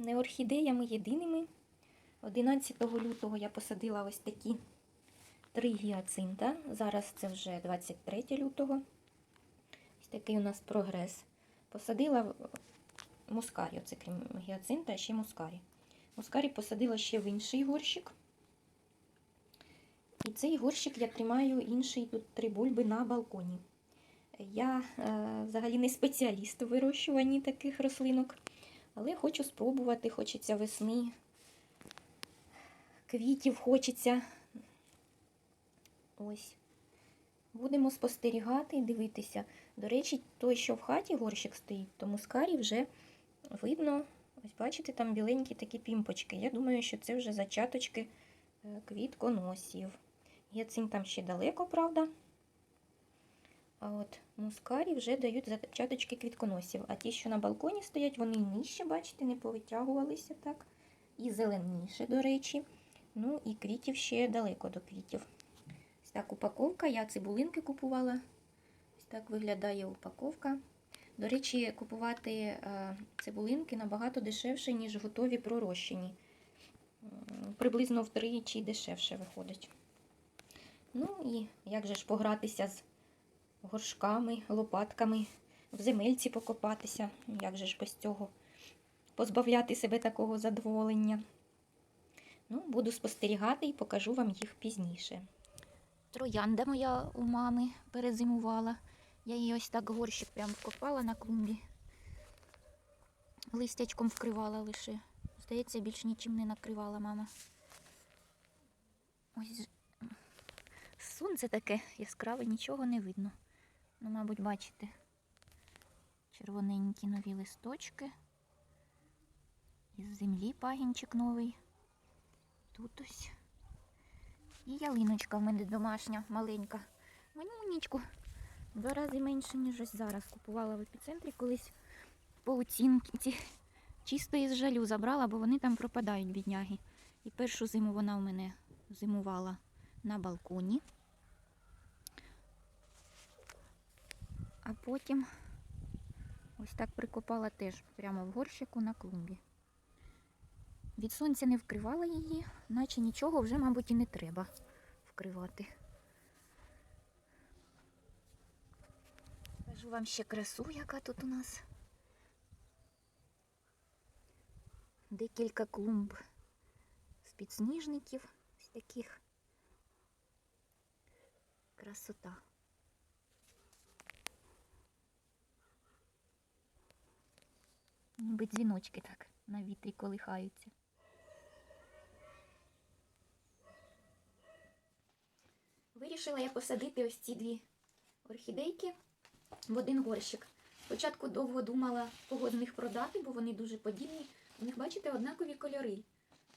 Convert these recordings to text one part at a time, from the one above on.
не орхідеями єдиними. 11 лютого я посадила ось такі три гіацинта. Зараз це вже 23 лютого. Ось такий у нас прогрес. Посадила мускарі, оце крім гіацинта, а ще мускарі. Мускарі посадила ще в інший горщик. І цей горщик я тримаю інший тут три бульби на балконі. Я е, взагалі не спеціаліст у вирощуванні таких рослинок, але хочу спробувати, хочеться весни, квітів хочеться. Ось. Будемо спостерігати і дивитися. До речі, той, що в хаті горщик стоїть, то мускарі вже видно. Ось бачите, там біленькі такі пімпочки. Я думаю, що це вже зачаточки е, квітконосів. Гіацин там ще далеко, правда. А от мускарі вже дають зачаточки квітконосів. А ті, що на балконі стоять, вони нижче, бачите, не повитягувалися так. І зеленіше, до речі. Ну і квітів ще далеко до квітів. Ось так упаковка. Я цибулинки купувала. Ось так виглядає упаковка. До речі, купувати е, цибулинки набагато дешевше, ніж готові пророщені. Приблизно втричі дешевше виходить. Ну і як же ж погратися з горшками, лопатками, в земельці покопатися. Як же ж без цього позбавляти себе такого задоволення. Ну, буду спостерігати і покажу вам їх пізніше. Троянда моя у мами перезимувала. Я її ось так горщик прям вкопала на клумбі. Листячком вкривала лише. Здається, більш нічим не накривала мама. Ось сонце таке яскраве, нічого не видно. Ну, мабуть, бачите. Червоненькі нові листочки. Із землі пагінчик новий. Тут ось. І ялиночка в мене домашня, маленька. Манюнічку. В Два рази менше, ніж ось зараз. Купувала в епіцентрі колись пауцінки. Ці чисто із жалю забрала, бо вони там пропадають, бідняги. І першу зиму вона у мене зимувала на балконі. А потім ось так прикопала теж прямо в горщику на клумбі. Від сонця не вкривала її, наче нічого вже, мабуть, і не треба вкривати. Покажу вам ще красу, яка тут у нас. Декілька клумб з підсніжників, ось таких. Красота. Ніби дзвіночки так на вітрі колихаються. Вирішила я посадити ось ці дві орхідейки в один горщик. Спочатку довго думала, кого з них продати, бо вони дуже подібні. У них, бачите, однакові кольори.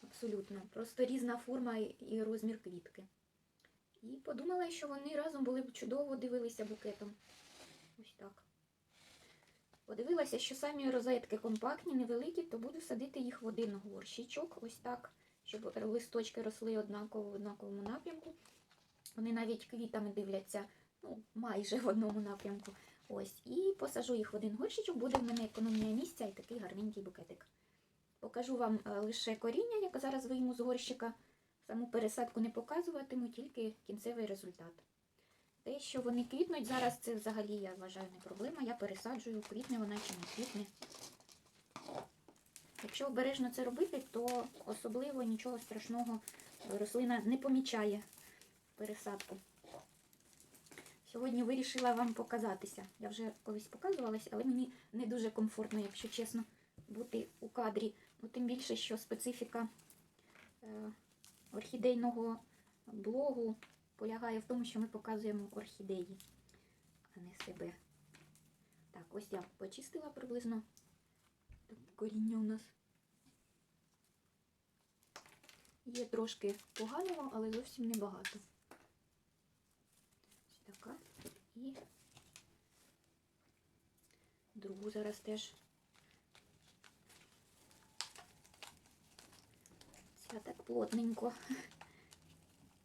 Абсолютно. Просто різна форма і розмір квітки. І подумала, що вони разом були б чудово дивилися букетом. Ось так. Подивилася, що самі розетки компактні, невеликі, то буду садити їх в один горщичок, ось так, щоб листочки росли однаково в однаковому напрямку. Вони навіть квітами дивляться, ну, майже в одному напрямку. Ось. І посажу їх в один горщичок, буде в мене економія місця і такий гарненький букетик. Покажу вам е, лише коріння, яке зараз вийму з горщика. Саму пересадку не показуватиму, тільки кінцевий результат. Те, що вони квітнуть зараз, це взагалі, я вважаю, не проблема. Я пересаджую, квітне вона чи не квітне. Якщо обережно це робити, то особливо нічого страшного рослина не помічає пересадку. Сьогодні вирішила вам показатися. Я вже колись показувалась, але мені не дуже комфортно, якщо чесно, бути у кадрі. Ну, тим більше, що специфіка е, орхідейного блогу полягає в тому, що ми показуємо орхідеї, а не себе. Так, ось я почистила приблизно. Так, коріння у нас. Є трошки поганого, але зовсім небагато. Ось така. І другу зараз теж. Ця так плотненько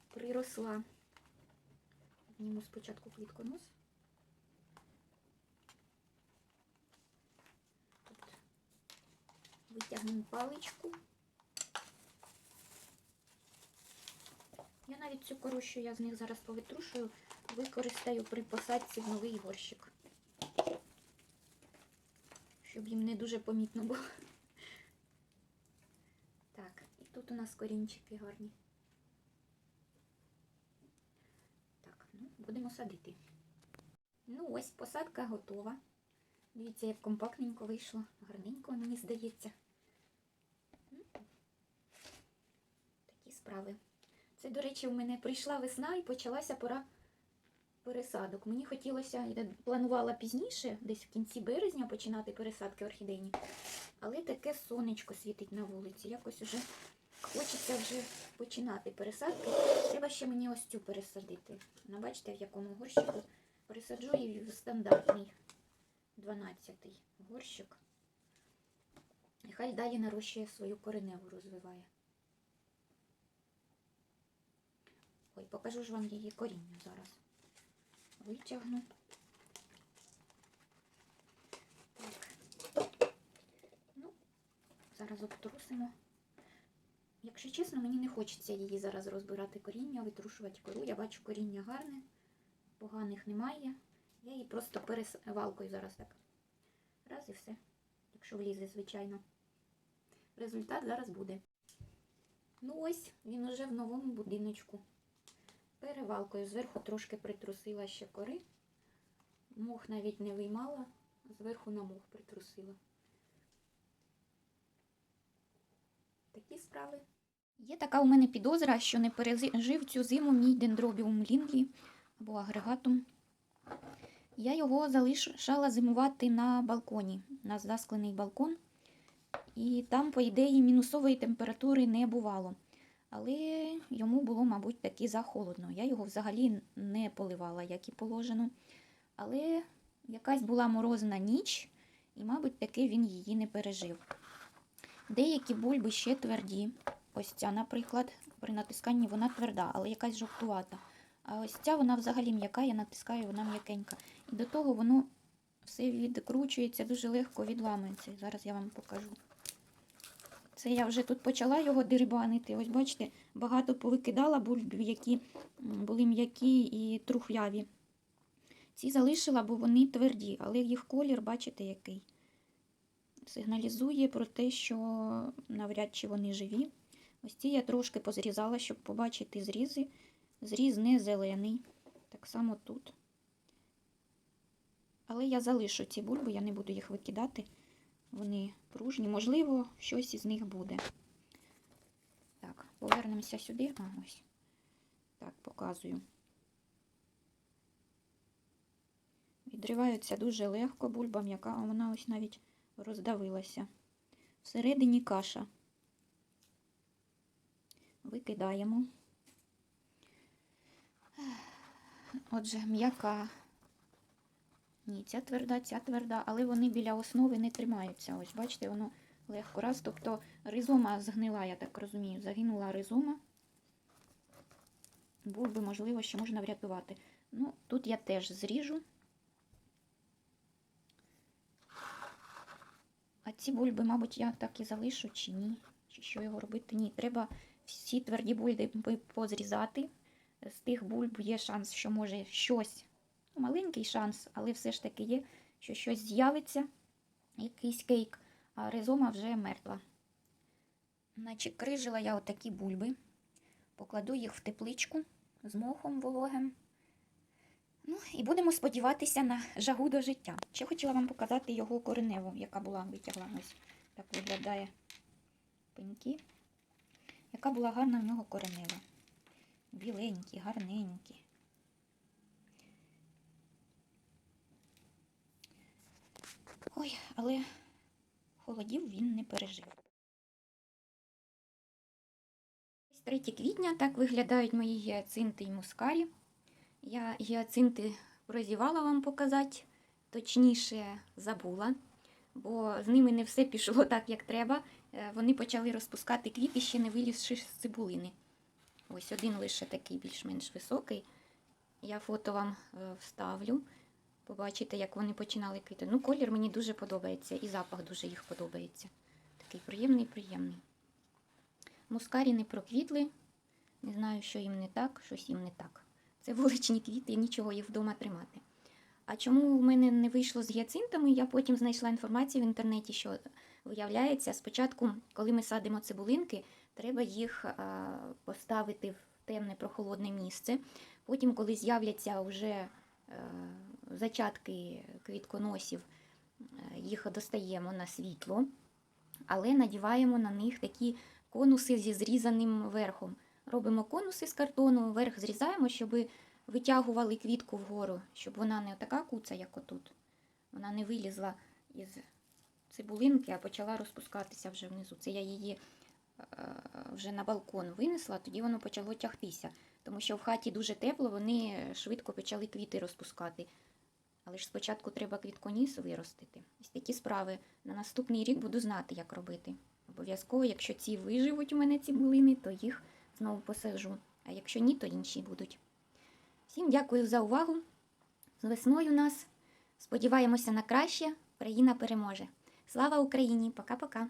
приросла. Зніму спочатку квітконос. Тут витягнемо паличку. Я навіть цю кору, що я з них зараз повитрушую, використаю при посадці в новий горщик. Щоб їм не дуже помітно було. Так, і тут у нас корінчики гарні. Так, ну, будемо садити. Ну, ось посадка готова. Дивіться, як компактненько вийшло. Гарненько, мені здається. Такі справи. Це, до речі, у мене прийшла весна і почалася пора пересадок. Мені хотілося, я планувала пізніше, десь в кінці березня починати пересадки орхідейні. Але таке сонечко світить на вулиці. Якось уже хочеться вже починати пересадки. Треба ще мені ось цю пересадити. Ну, бачите, в якому горщику пересаджу її в стандартний 12-й горщик. І хай далі нарощує свою кореневу розвиває. Ой, покажу ж вам її коріння зараз. Витягну. Так. Ну, зараз обтрусимо. Якщо чесно, мені не хочеться її зараз розбирати коріння, витрушувати кору. Я бачу коріння гарне, поганих немає. Я її просто пересвалкою зараз так. Раз і все. Якщо влізе, звичайно. Результат зараз буде. Ну ось, він уже в новому будиночку. Перевалкою зверху трошки притрусила ще кори. Мох навіть не виймала, зверху на мох притрусила. Такі справи. Є така у мене підозра, що не пережив цю зиму мій дендробіум лінглі або агрегатум. Я його залишала зимувати на балконі, на засклений балкон. І там, по ідеї, мінусової температури не бувало. Але йому було, мабуть, таки захолодно. Я його взагалі не поливала, як і положено. Але якась була морозна ніч, і, мабуть, таки він її не пережив. Деякі бульби ще тверді. Ось ця, наприклад, при натисканні вона тверда, але якась жовтувата. А ось ця вона взагалі м'яка, я натискаю, вона м'якенька. І до того воно все відкручується, дуже легко відламується. Зараз я вам покажу. Це я вже тут почала його дерибанити. Ось бачите, багато повикидала бульбів, які були м'які і трухляві. Ці залишила, бо вони тверді, але їх колір, бачите, який. Сигналізує про те, що навряд чи вони живі. Ось ці я трошки позрізала, щоб побачити зрізи. Зріз не зелений. Так само тут. Але я залишу ці бульби, я не буду їх викидати. Вони пружні, можливо, щось із них буде. Так, повернемося сюди. А, ось. Так, показую. Відриваються дуже легко, бульба м'яка, а вона ось навіть роздавилася. Всередині каша. Викидаємо. Отже, м'яка. Ні, ця тверда, ця тверда, але вони біля основи не тримаються. Ось, бачите, воно легко раз. Тобто ризома згнила, я так розумію, загинула ризома. Бульби, можливо, ще можна врятувати. Ну, тут я теж зріжу. Ці бульби, мабуть, я так і залишу, чи ні? Чи що його робити? Ні, треба всі тверді бульби позрізати. З тих бульб є шанс, що може щось маленький шанс, але все ж таки є, що щось з'явиться, якийсь кейк, а ризома вже мертва. Значить, крижила я отакі бульби, покладу їх в тепличку з мохом вологим. Ну, і будемо сподіватися на жагу до життя. Ще хотіла вам показати його кореневу, яка була витягла. Ось так виглядає пеньки. Яка була гарна в нього коренева. Біленькі, гарненькі. Ой, але холодів він не пережив. 3 квітня так виглядають мої гіацинти і мускарі. Я гіацинти прозівала вам показати, точніше забула, бо з ними не все пішло так, як треба. Е, Вони почали розпускати квіти, ще не вилізши з цибулини. Ось один лише такий більш-менш високий. Я фото вам е, вставлю. Побачите, як вони починали квіти. Ну, колір мені дуже подобається і запах дуже їх подобається. такий приємний, приємний. Мускарі не проквітли. Не знаю, що їм не так, щось їм не так. Це вуличні квіти, нічого їх вдома тримати. А чому в мене не вийшло з гіацинтами? Я потім знайшла інформацію в інтернеті, що виявляється, спочатку, коли ми садимо цибулинки, треба їх поставити в темне прохолодне місце. Потім, коли з'являться вже е, зачатки квітконосів, е, їх достаємо на світло, але надіваємо на них такі конуси зі зрізаним верхом. Робимо конуси з картону, верх зрізаємо, щоб витягували квітку вгору, щоб вона не така куца, як отут. Вона не вилізла із цибулинки, а почала розпускатися вже внизу. Це я її е, вже на балкон винесла, тоді воно почало тягтися. Тому що в хаті дуже тепло, вони швидко почали квіти розпускати. Але ж спочатку треба квітконіс виростити. Ось такі справи. На наступний рік буду знати, як робити. Обов'язково, якщо ці виживуть у мене ці булини, то їх знову посаджу. А якщо ні, то інші будуть. Всім дякую за увагу. З весною нас. Сподіваємося на краще. Україна переможе. Слава Україні! Пока-пока!